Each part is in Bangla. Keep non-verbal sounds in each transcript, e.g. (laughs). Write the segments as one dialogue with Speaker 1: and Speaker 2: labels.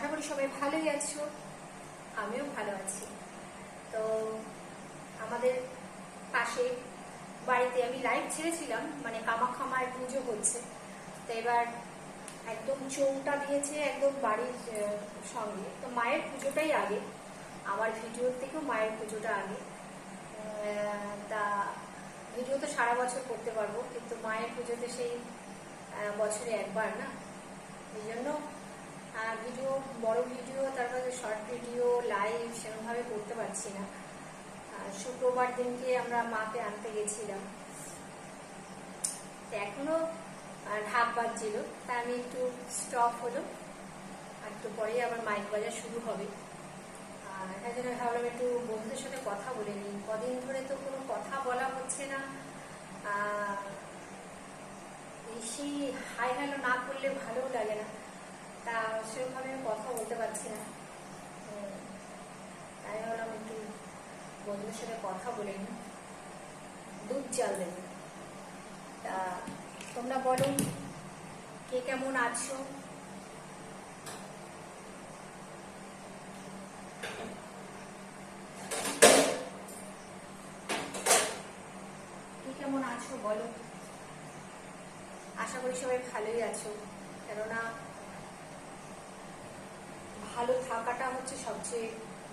Speaker 1: আশা করি সবাই ভালোই আছো। আমিও ভালো আছি। তো আমাদের পাশে বাড়িতে আমি লাইভ ছেড়েছিলাম মানে কামাখ্যা মায়ের পুজো হচ্ছে। তো এবার একদম চৌটা দিয়েছে একদম বাড়ির সঙ্গে। তো মায়ের পুজোটাই আগে। আমার ভিডিওর থেকেও মায়ের পুজোটা আগে। তা ভিডিও তো সারা বছর করতে পারব, কিন্তু মায়ের পুজোতে সেই বছরে একবার না। এই জন্য ভিডিও, বড় ভিডিও, তারপরে শর্ট ভিডিও লাইভ সেরকমভাবে করতে পারছি না। শুক্রবার দিনকে আমরা মাকে আনতে গেছিলাম। এখনও ঢাক বাজছিল, তা আমি একটু স্টপ হলো। একটু পরেই আবার মাইক বাজা শুরু হবে। আর তাই জন্য ভাবলাম একটু বন্ধুদের সাথে কথা বলে নিই। কদিন ধরে তো কোনো কথা বলা হচ্ছে না। বেশি হাই হ্যালো না করলে ভালোও লাগে না। তা সেরকমভাবে আমি কথা বলতে পারছি না। তাই ভাবলাম একটু বন্ধুদের সাথে কথা বলে নিই। দুধ চাল দেবে। তা তোমরা বলো, কে কেমন আছো? কেমন আছো বলো? আশা করি সবাই ভালোই আছো। কেননা ভালো থাকাটা হচ্ছে সবচেয়ে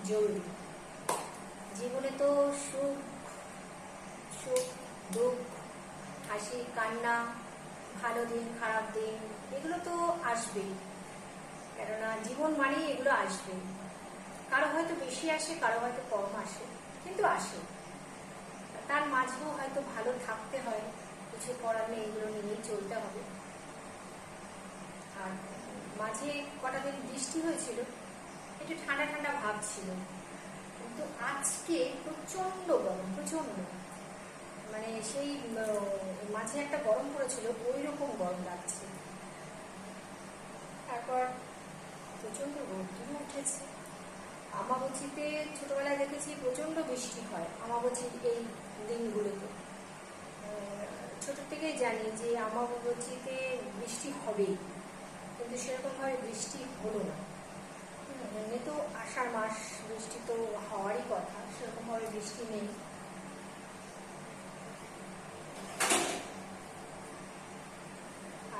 Speaker 1: জরুরি। জীবনে তো সুখ সুখ, দুঃখ, হাসি, কান্না, ভালো দিন, খারাপ দিন, এগুলো তো আসবেই। কেননা জীবন মানেই এগুলো আসবে। কারও হয়তো বেশি আসে, কারও হয়তো কম আসে, কিন্তু আসে। তার মাঝেও হয়তো ভালো থাকতে হয়, কিছু করার নেই, এগুলো নিয়েই চলতে হবে। আর মাঝে কটা দিন বৃষ্টি হয়েছিল, একটু ঠান্ডা ঠান্ডা ভাব ছিল। কিন্তু আজকে প্রচণ্ড গরম প্রচণ্ড মানে সেই মাঝে একটা গরম পড়েছিল ওই রকম গরম লাগছে। তারপর প্রচণ্ড রোদ্দুর উঠেছে। আমাবচিতে ছোটবেলায় দেখেছি প্রচণ্ড বৃষ্টি হয় আমাবচির এই দিনগুলোতে। ছোট থেকেই জানি যে আমাবচিতে বৃষ্টি হবেই। কিন্তু সেরকম ভাবে বৃষ্টি হলো না। এমনি তো আষাঢ় মাস বৃষ্টি তো হওয়ারই কথা, সেরকম ভাবে বৃষ্টি নেই।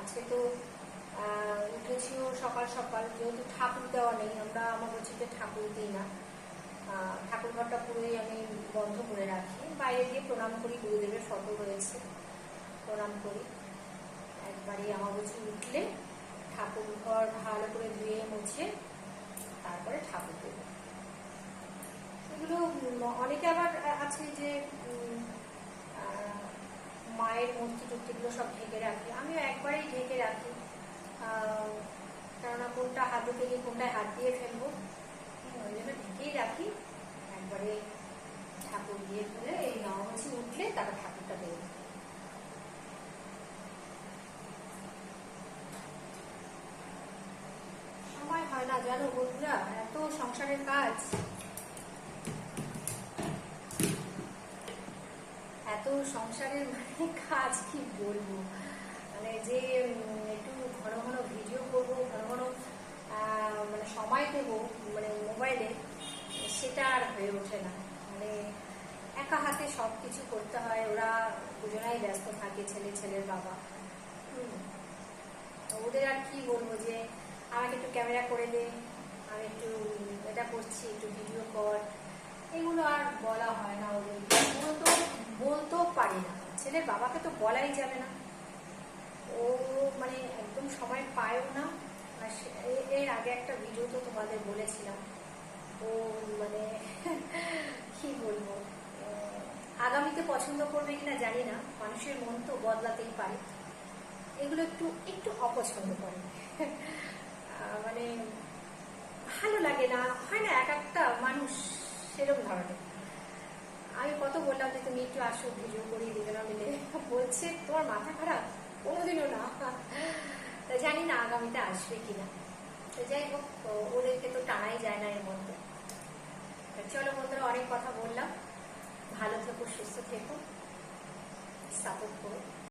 Speaker 1: আজকে তো উঠেছিও সকাল সকাল, যেহেতু ঠাকুর দেওয়া নেই, আমরা আমার বলছিতে ঠাকুর দিই না। ঠাকুর ঘরটা পুরোই আমি বন্ধ করে রাখি। বাইরে গিয়ে প্রণাম করি, গুরুদেবের ফটো রয়েছে, প্রণাম করি। একবারই আমার বলছি উঠলে ঠাকুর ঘর ভালো করে ধুয়ে মুছে তারপরে ঠাকুর দেবো এগুলো অনেকে আবার আছে যে মায়ের মূর্তি টুর্তিগুলো সব ঢেকে রাখি। আমিও একবারেই ঢেকে রাখি। কেননা কোনটা হাতে থেকে কোনটায় হাত দিয়ে ফেলব, ওই জন্য ঢেকেই রাখি। একবারে ঠাকুর দিয়ে ফেলে এই নবমী উঠলে তারপর ঠাকুরটা দেবো সময় হয় না জানো বন্ধুরা এত সংসারের কাজ? এত সংসারের মানে কাজ কি বলব? মানে যে একটু ঘন ঘন ভিডিও করব, ঘন ঘন মানে সময় দেবো মানে মোবাইলে সেটা আর হয়ে ওঠে না। মানে একা হাতে সব কিছু করতে হয়, ওরা দুজনাই ব্যস্ত থাকে, ছেলে ছেলের বাবা। ওদের আর কি বলব যে, আমাকে একটু ক্যামেরা করে দে। আমি একটু এটা করছি, একটু ভিডিও কর। এগুলো আর বলা হয় না ওদের। এগুলো তো বলতেও পারি না। ছেলের বাবাকে তো বলাই যাবে না। ও মানে একদম সময় পায়ও না। আর এর আগে একটা ভিডিও তো তোমাদের বলেছিলাম। ও মানে (laughs) কি বলব? আগামীতে পছন্দ করবে কিনা জানি না। মানুষের মন তো বদলাতেই পারে। এগুলো একটু একটু অপছন্দ করে। (laughs) মানে ভালো লাগে না, হয় না, এক একটা মানুষ সেরকম ধরনের। আমি কত বললাম যে তুমি একটু আসো, ভিডিও করি দুজনা মিলে বলছে, তোমার মাথা খারাপ? কোনোদিনও না। জানি না আগামীতে আসবে কিনা। তো যাই হোক ওদেরকে তো টানাই যায় না এর মধ্যে। চলো বন্ধুরা, অনেক কথা বললাম। ভালো থেকো, সুস্থ থেকো। সাপোর্ট করো।